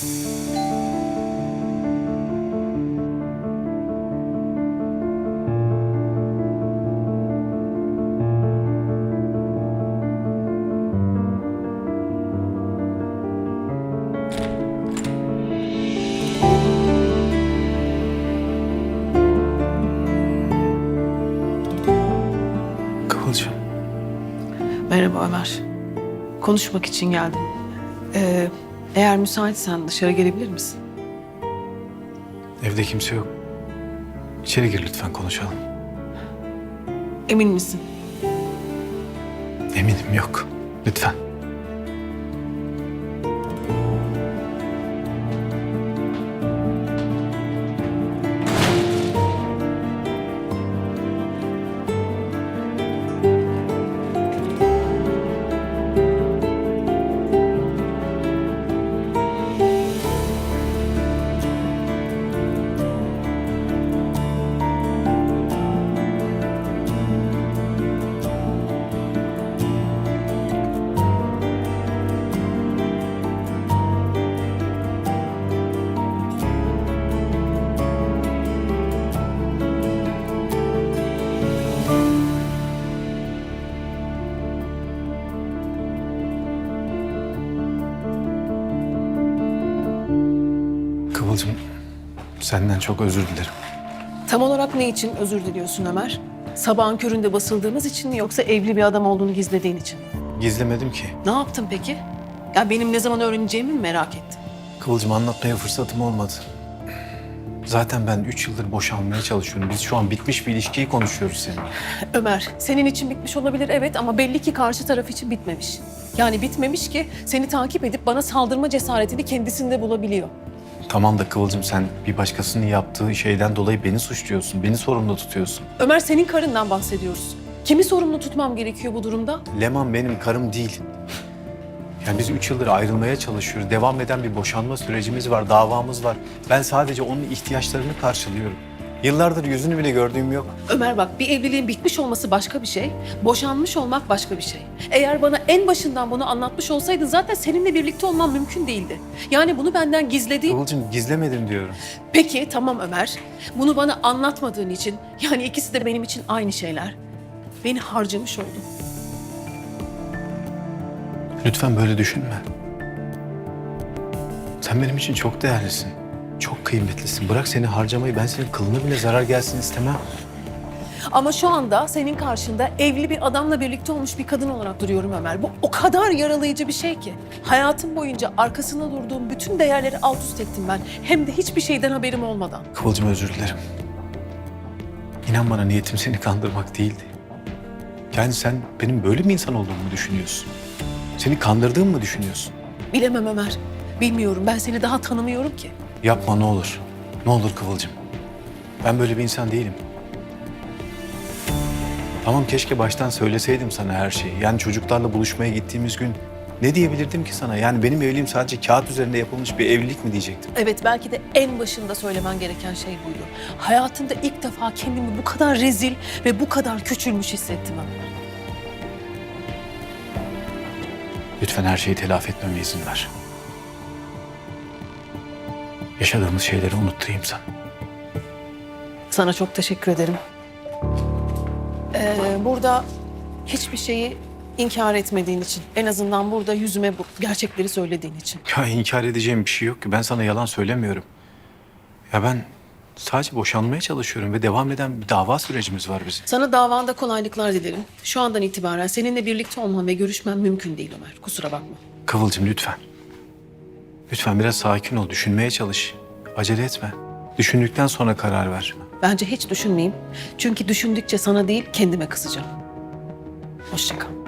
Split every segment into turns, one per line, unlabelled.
Kıvılcım.
Merhaba Ömer. Konuşmak için geldim. Ee, eğer müsaitsen dışarı gelebilir misin?
Evde kimse yok. İçeri gir lütfen konuşalım.
Emin misin?
Eminim yok. Lütfen. Senden çok özür dilerim.
Tam olarak ne için özür diliyorsun Ömer? Sabahın köründe basıldığımız için mi yoksa evli bir adam olduğunu gizlediğin için?
Gizlemedim ki.
Ne yaptın peki? Ya benim ne zaman öğreneceğimi mi merak ettin?
Kıvılcım anlatmaya fırsatım olmadı. Zaten ben üç yıldır boşanmaya çalışıyorum. Biz şu an bitmiş bir ilişkiyi konuşuyoruz seninle.
Ömer, senin için bitmiş olabilir evet ama belli ki karşı taraf için bitmemiş. Yani bitmemiş ki seni takip edip bana saldırma cesaretini kendisinde bulabiliyor.
Tamam da Kıvılcım sen bir başkasının yaptığı şeyden dolayı beni suçluyorsun. Beni sorumlu tutuyorsun.
Ömer senin karından bahsediyoruz. Kimi sorumlu tutmam gerekiyor bu durumda?
Leman benim karım değil. Yani biz üç yıldır ayrılmaya çalışıyoruz. Devam eden bir boşanma sürecimiz var, davamız var. Ben sadece onun ihtiyaçlarını karşılıyorum. Yıllardır yüzünü bile gördüğüm yok.
Ömer bak bir evliliğin bitmiş olması başka bir şey, boşanmış olmak başka bir şey. Eğer bana en başından bunu anlatmış olsaydın zaten seninle birlikte olmam mümkün değildi. Yani bunu benden gizlediğin...
Kıvılcım gizlemedim diyorum.
Peki tamam Ömer, bunu bana anlatmadığın için, yani ikisi de benim için aynı şeyler. Beni harcamış oldun.
Lütfen böyle düşünme. Sen benim için çok değerlisin. Çok kıymetlisin. Bırak seni harcamayı. Ben senin kılına bile zarar gelsin istemem.
Ama şu anda senin karşında evli bir adamla birlikte olmuş bir kadın olarak duruyorum Ömer. Bu o kadar yaralayıcı bir şey ki. Hayatım boyunca arkasında durduğum bütün değerleri alt üst ettim ben. Hem de hiçbir şeyden haberim olmadan.
Kıvılcım özür dilerim. İnan bana niyetim seni kandırmak değildi. Yani sen benim böyle bir insan olduğumu düşünüyorsun. Seni kandırdığımı mı düşünüyorsun?
Bilemem Ömer. Bilmiyorum. Ben seni daha tanımıyorum ki.
Yapma ne olur. Ne olur Kıvılcım. Ben böyle bir insan değilim. Tamam keşke baştan söyleseydim sana her şeyi. Yani çocuklarla buluşmaya gittiğimiz gün ne diyebilirdim ki sana? Yani benim evliliğim sadece kağıt üzerinde yapılmış bir evlilik mi diyecektim?
Evet belki de en başında söylemen gereken şey buydu. Hayatımda ilk defa kendimi bu kadar rezil ve bu kadar küçülmüş hissettim Ömer.
Lütfen her şeyi telafi etmeme izin ver. Yaşadığımız şeyleri unutturayım sana.
Sana çok teşekkür ederim. Ee, burada hiçbir şeyi inkar etmediğin için, en azından burada yüzüme bu gerçekleri söylediğin için.
Ya inkar edeceğim bir şey yok ki. Ben sana yalan söylemiyorum. Ya ben sadece boşanmaya çalışıyorum ve devam eden bir dava sürecimiz var bizim.
Sana davanda kolaylıklar dilerim. Şu andan itibaren seninle birlikte olmam ve görüşmem mümkün değil Ömer. Kusura bakma.
Kıvılcım lütfen. Lütfen biraz sakin ol. Düşünmeye çalış. Acele etme. Düşündükten sonra karar ver.
Bence hiç düşünmeyeyim. Çünkü düşündükçe sana değil kendime kızacağım. Hoşça kal.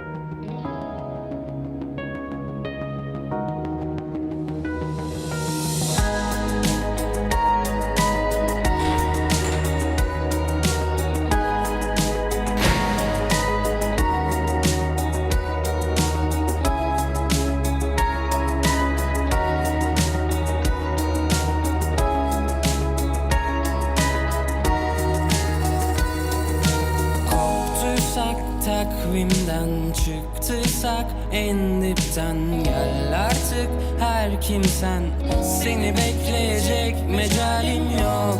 Çıktıysak en dipten gel artık. Her kimsen Seni bekleyecek mecalim yok.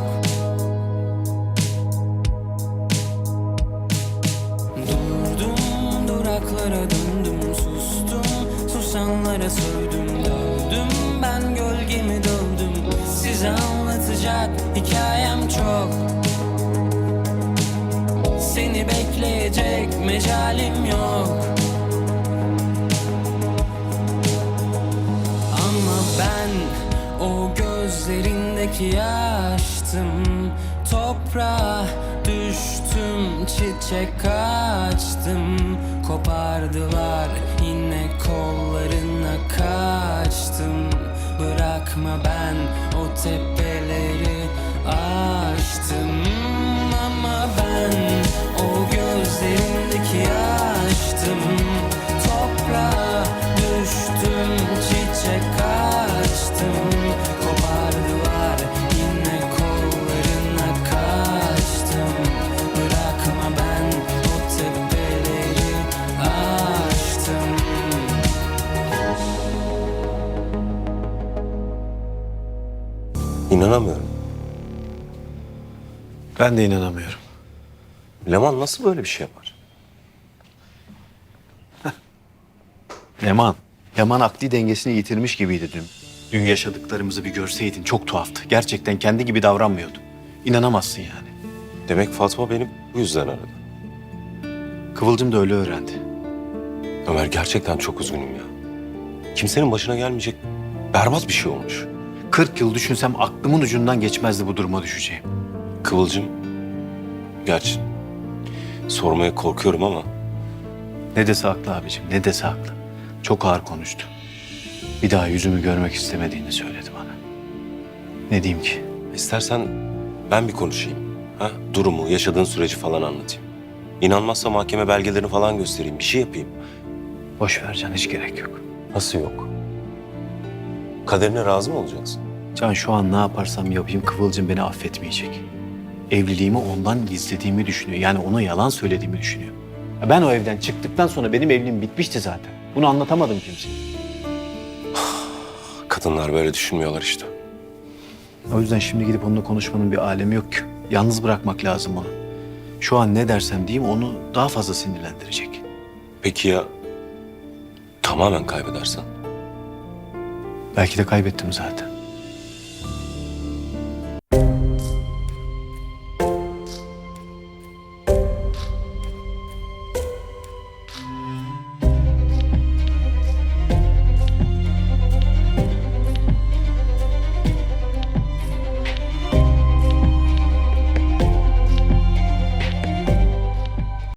Durdum duraklara döndüm sustum. Susanlara sövdüm dövdüm. Ben gölgemi dövdüm. Size anlatacak hikayem çok. Seni bekleyecek mecalim yok gözlerindeki yaştım. Toprağa düştüm çiçek açtım. Kopardılar yine kollarına kaçtım. Bırakma ben o tepeleri
İnanamıyorum.
Ben de inanamıyorum.
Leman nasıl böyle bir şey yapar?
Leman. Leman akli dengesini yitirmiş gibiydi dün. Dün yaşadıklarımızı bir görseydin çok tuhaftı. Gerçekten kendi gibi davranmıyordu. İnanamazsın yani.
Demek Fatma beni bu yüzden aradı.
Kıvılcım da öyle öğrendi.
Ömer gerçekten çok üzgünüm ya. Kimsenin başına gelmeyecek berbat bir şey olmuş.
40 yıl düşünsem aklımın ucundan geçmezdi bu duruma düşeceğim.
Kıvılcım, gerçi sormaya korkuyorum ama
Ne dese haklı abicim, ne dese haklı. Çok ağır konuştu. Bir daha yüzümü görmek istemediğini söyledi bana. Ne diyeyim ki?
istersen ben bir konuşayım. Ha? Durumu, yaşadığın süreci falan anlatayım. İnanmazsa mahkeme belgelerini falan göstereyim, bir şey yapayım.
Boş ver Can, hiç gerek yok.
Nasıl yok? Kaderine razı mı olacaksın?
Can şu an ne yaparsam yapayım Kıvılcım beni affetmeyecek. Evliliğimi ondan gizlediğimi düşünüyor. Yani ona yalan söylediğimi düşünüyor. Ya Ben o evden çıktıktan sonra benim evliliğim bitmişti zaten. Bunu anlatamadım kimseye.
Kadınlar böyle düşünmüyorlar işte.
O yüzden şimdi gidip onunla konuşmanın bir alemi yok ki. Yalnız bırakmak lazım onu. Şu an ne dersem diyeyim onu daha fazla sinirlendirecek.
Peki ya tamamen kaybedersen?
Belki de kaybettim zaten.